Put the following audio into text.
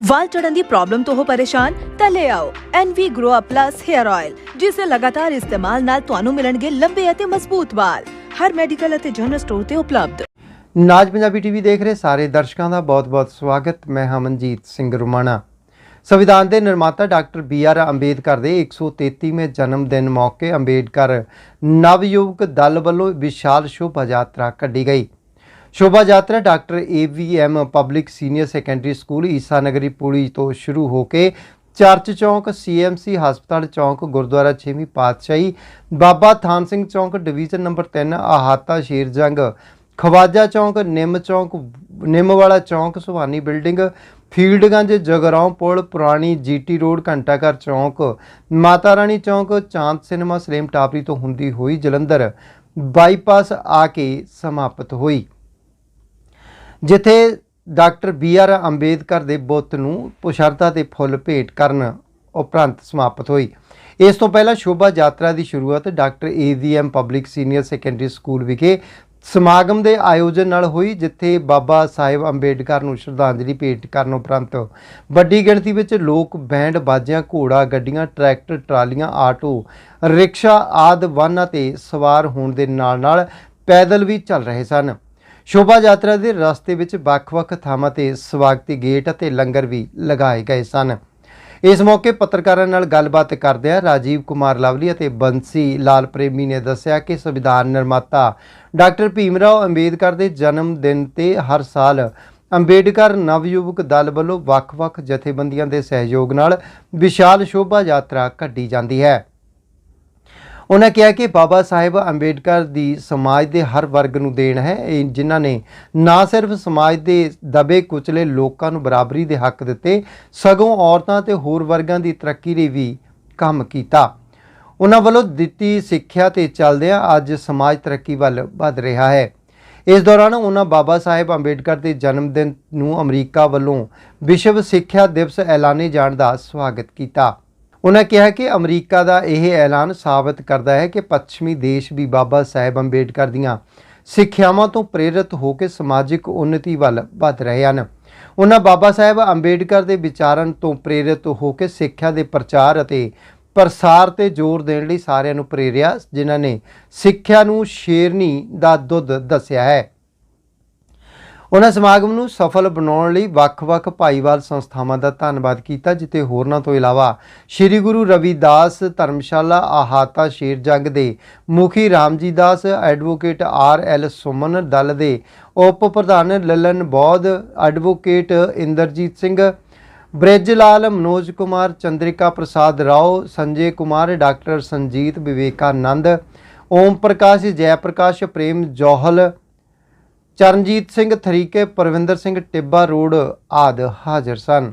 ਵਾਲ ਝੜਨ ਦੀ problem ਤੋਂ ਹੋ ਪਰੇਸ਼ਾਨ, ਤਾਂ ਲੈ ਆਓ NV Grow Up Plus Hair Oil ਜਿਸ ਦੇ ਲਗਾਤਾਰ ਇਸਤੇਮਾਲ ਨਾਲ ਤੁਹਾਨੂੰ ਮਿਲਣਗੇ ਲੰਬੇ ਅਤੇ ਮਜ਼ਬੂਤ ਵਾਲ। ਹਰ ਮੈਡੀਕਲ ਅਤੇ ਜਨਰਲ ਸਟੋਰ ਤੇ ਉਪਲਬਧ। ਨਾਜ ਪੰਜਾਬੀ ਟੀਵੀ ਦੇਖ ਰਹੇ ਸਾਰੇ ਦਰਸ਼ਕਾਂ ਦਾ ਬਹੁਤ-ਬਹੁਤ ਸਵਾਗਤ। ਮੈਂ ਹਾਂ ਸਿੰਘ ਰੁਮਾਣਾ। ਸੰਵਿਧਾਨ ਦੇ ਨਿਰਮਾਤਾ ਡਾਕਟਰ ਬੀ ਆਰ ਅੰਬੇਦਕਰ ਦੇ 133ਵੇਂ ਜਨਮ ਦਿਨ ਮੌਕੇ ਅੰਬੇਦਕਰ ਨਵਯੁਵਕ ਦਲ ਵੱਲੋਂ ਵਿਸ਼ਾਲ ਸ਼ੋਭਾ ਯਾਤਰਾ ਕੱਢੀ ਗਈ। ਸ਼ੋਭਾ ਯਾਤਰਾ doctor AVM public senior secondary school Isa Nagri ਪੁਲੀ ਤੋਂ ਸ਼ੁਰੂ ਹੋ ਕੇ ਚਰਚ ਚੌਂਕ ਸੀਐਮਸੀ ਹਸਪਤਾਲ ਚੌਂਕ, ਗੁਰਦੁਆਰਾ 6ਵੀਂ ਪਾਤਸ਼ਾਹੀ, ਬਾਬਾ ਥਾਨ ਸਿੰਘ ਚੌਂਕ, ਡਿਵੀਜ਼ਨ ਨੰਬਰ 3 ਆਹਾਤਾ ਸ਼ੇਰਜੰਗ ਖਵਾਜਾ ਚੌਂਕ, ਨਿੰਮ ਚੌਂਕ ਨਿੰਮ ਵਾਲਾ ਚੌਂਕ, ਸੁਹਾਨੀ ਬਿਲਡਿੰਗ, ਫੀਲਡਗੰਜ, ਜਗਰਾਉਂ ਪੁਲ, ਪੁਰਾਣੀ ਜੀਟੀ ਰੋਡ, ਘੰਟਾਘਰ ਚੌਂਕ ਮਾਤਾ ਰਾਣੀ ਚੌਂਕ, ਚਾਂਦ ਸਿਨੇਮਾ ਸਲੇਮ ਟਾਪਰੀ ਤੋਂ ਹੁੰਦੀ ਹੋਈ ਜਲੰਧਰ, ਬਾਈਪਾਸ ਆ ਕੇ ਸਮਾਪਤ ਹੋਈ। ਜਿੱਥੇ ਡਾਕਟਰ ਬੀ ਆਰ ਅੰਬੇਦਕਰ ਦੇ ਬੁੱਤ ਨੂੰ ਪੁਸ਼ਰਤਾ ਤੇ ਫੁੱਲ ਭੇਟ ਕਰਨ ਉਪਰੰਤ ਸਮਾਪਤ ਹੋਈ। ਇਸ ਤੋਂ ਪਹਿਲਾਂ ਸ਼ੋਭਾ ਯਾਤਰਾ ਦੀ ਸ਼ੁਰੂਆਤ doctor AVM public senior secondary school ਵਿਖੇ ਸਮਾਗਮ ਦੇ ਆਯੋਜਨ ਨਾਲ ਹੋਈ, ਜਿੱਥੇ ਬਾਬਾ ਸਾਹਿਬ ਅੰਬੇਡਕਰ ਨੂੰ ਸ਼ਰਧਾਂਜਲੀ ਭੇਟ ਕਰਨ ਉਪਰੰਤ ਵੱਡੀ ਗਿਣਤੀ ਵਿੱਚ ਲੋਕ, ਬੈਂਡ, ਬਾਜਿਆਂ, ਘੋੜਾ, ਗੱਡੀਆਂ, ਟਰੈਕਟਰ, ਟਰਾਲੀਆਂ, ਆਟੋ, ਰਿਕਸ਼ਾ ਆਦਿ, ਵਾਹਨਾਂ ਤੇ ਸਵਾਰ ਹੋਣ ਦੇ ਨਾਲ-ਨਾਲ ਪੈਦਲ ਵੀ ਚੱਲ ਰਹੇ ਸਨ। ਸ਼ੋਭਾ ਯਾਤਰਾ ਦੇ ਰਸਤੇ ਵਿੱਚ ਵੱਖ-ਵੱਖ ਥਾਵਾਂ ਤੇ ਸਵਾਗਤੀ ਗੇਟ ਅਤੇ ਲੰਗਰ ਵੀ ਲਗਾਏ ਗਏ ਸਨ। ਇਸ ਮੌਕੇ ਪੱਤਰਕਾਰਾਂ ਨਾਲ ਗੱਲਬਾਤ ਕਰਦਿਆਂ ਰਾਜੀਵ ਕੁਮਾਰ ਲਵਲੀ ਅਤੇ ਬੰਸੀ ਲਾਲ ਪ੍ਰੇਮੀ ਨੇ ਦੱਸਿਆ ਕਿ ਸੰਵਿਧਾਨ ਨਿਰਮਾਤਾ ਡਾਕਟਰ ਭੀਮਰਾਓ ਅੰਬੇਦਕਰ ਦੇ ਜਨਮ ਦਿਨ ਤੇ ਹਰ ਸਾਲ ਅੰਬੇਡਕਰ ਨਵਯੁਵਕ ਦਲ ਵੱਲੋਂ ਵੱਖ-ਵੱਖ ਜਥੇਬੰਦੀਆਂ ਦੇ ਸਹਿਯੋਗ ਨਾਲ ਵਿਸ਼ਾਲ ਸ਼ੋਭਾ ਯਾਤਰਾ ਕੱਢੀ ਜਾਂਦੀ ਹੈ। ਉਹਨਾਂ ਕਿਹਾ ਕਿ ਬਾਬਾ ਸਾਹਿਬ ਅੰਬੇਡਕਰ ਦੀ ਸਮਾਜ ਦੇ ਹਰ ਵਰਗ ਨੂੰ ਦੇਣ ਹੈ। ਇਹ ਜਿਨ੍ਹਾਂ ਨੇ ਨਾ ਸਿਰਫ ਸਮਾਜ ਦੇ ਦਬੇ ਕੁਚਲੇ ਲੋਕਾਂ ਨੂੰ ਬਰਾਬਰੀ ਦੇ ਹੱਕ ਦਿੱਤੇ, ਸਗੋਂ ਔਰਤਾਂ ਤੇ ਹੋਰ ਵਰਗਾਂ ਦੀ ਤਰੱਕੀ ਲਈ ਵੀ ਕੰਮ ਕੀਤਾ। ਉਹਨਾਂ ਵੱਲੋਂ ਦਿੱਤੀ ਸਿੱਖਿਆ ਤੇ ਚੱਲਦਿਆਂ ਅੱਜ ਸਮਾਜ ਤਰੱਕੀ ਵੱਲ ਵਧ ਰਿਹਾ ਹੈ। ਇਸ ਦੌਰਾਨ ਉਹਨਾਂ ਬਾਬਾ ਸਾਹਿਬ ਅੰਬੇਡਕਰ ਦੇ ਜਨਮ ਦਿਨ ਨੂੰ ਅਮਰੀਕਾ ਵੱਲੋਂ ਵਿਸ਼ਵ ਸਿੱਖਿਆ ਦਿਵਸ ਐਲਾਨੇ ਜਾਣ ਦਾ ਸਵਾਗਤ ਕੀਤਾ। ਉਹਨਾਂ ਕਿਹਾ ਕਿ ਅਮਰੀਕਾ ਦਾ ਇਹ ਐਲਾਨ ਸਾਬਤ ਕਰਦਾ ਹੈ ਕਿ ਪੱਛਮੀ ਦੇਸ਼ ਵੀ ਬਾਬਾ ਸਾਹਿਬ ਅੰਬੇਡਕਰ ਦੀਆਂ ਸਿੱਖਿਆਵਾਂ ਤੋਂ ਪ੍ਰੇਰਿਤ ਹੋ ਕੇ ਸਮਾਜਿਕ ਉન્નਤੀ ਵੱਲ ਵਧ ਰਹੇ ਹਨ। ਉਹਨਾਂ ਬਾਬਾ ਸਾਹਿਬ ਅੰਬੇਡਕਰ ਦੇ ਵਿਚਾਰਨ ਤੋਂ ਪ੍ਰੇਰਿਤ ਹੋ ਕੇ ਸਿੱਖਿਆ ਦੇ ਪ੍ਰਚਾਰ ਅਤੇ ਪ੍ਰਸਾਰ ਤੇ ਜ਼ੋਰ ਦੇਣ ਲਈ ਸਾਰਿਆਂ ਨੂੰ ਪ੍ਰੇਰਿਆ, ਜਿਨ੍ਹਾਂ ਨੇ ਸਿੱਖਿਆ ਨੂੰ ਸ਼ੇਰਨੀ ਦਾ ਦੁੱਧ ਦੱਸਿਆ ਹੈ। ਉਹਨਾਂ ਸਮਾਗਮ ਨੂੰ ਸਫਲ ਬਣਾਉਣ ਲਈ ਵੱਖ-ਵੱਖ ਭਾਈਵਾਲ ਸੰਸਥਾਵਾਂ ਦਾ ਧੰਨਵਾਦ ਕੀਤਾ, ਜਿੱਥੇ ਹੋਰਨਾਂ ਤੋਂ ਇਲਾਵਾ ਸ੍ਰੀ ਗੁਰੂ ਰਵਿਦਾਸ ਧਰਮਸ਼ਾਲਾ, ਆਹਾਤਾ ਸ਼ੇਰ ਜੰਗ ਦੇ ਮੁਖੀ Ramji Das, advocate R L Suman Dal ਦੇ ਉਪ ਪ੍ਰਧਾਨ Lalan Baudh, advocate Inderjit Singh Brij Lal Manoj Kumar, Chandrika Prasad Rao, Sanjay Kumar, doctor Sanjeet Vivekanand, Om Prakash, Jai Prakash, Prem Johal Charanjit Singh Tharike Parvinder Singh Tibba road ਆਦ ਹਾਜ਼ਰ ਸਨ।